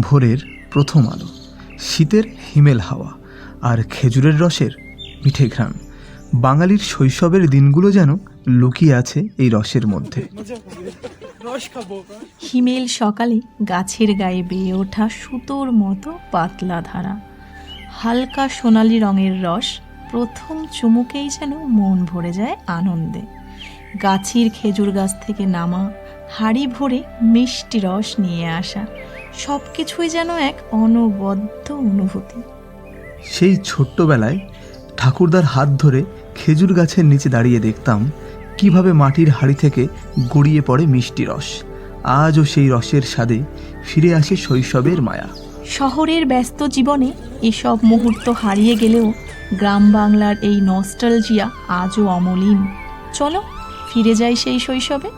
ভোরের প্রথম আলো শীতের হিমেল হাওয়া আর খেজুরের রসের মিঠে ঘ্রাণ। বাঙালির শৈশবের দিনগুলো যেন লুকিয়ে আছে এই রসের মধ্যে। হিমেল সকালে গাছের গায়ে বেয়ে ওঠা সুতোর মতো পাতলা ধারা। হালকা সোনালি রঙের রস প্রথম চুমুকেই যেন মন ভরে যায় আনন্দে। গাছের খেজুর গাছ থেকে নামা হাড়ি ভরে মিষ্টি রস নিয়ে আসা সব কিছুই যেন এক অনবদ্য অনুভূতি। সেই ছোট্টবেলায় ঠাকুরদার হাত ধরে খেজুর গাছের নিচে দাঁড়িয়ে দেখতাম কীভাবে মাটির হাড়ি থেকে গড়িয়ে পড়ে মিষ্টি রস। আজও সেই রসের স্বাদে ফিরে আসে শৈশবের মায়া। শহরের ব্যস্ত জীবনে এসব মুহূর্ত হারিয়ে গেলেও গ্রাম বাংলার এই নস্টালজিয়া আজও অমলিন। চলো ফিরে যাই সেই শৈশবে?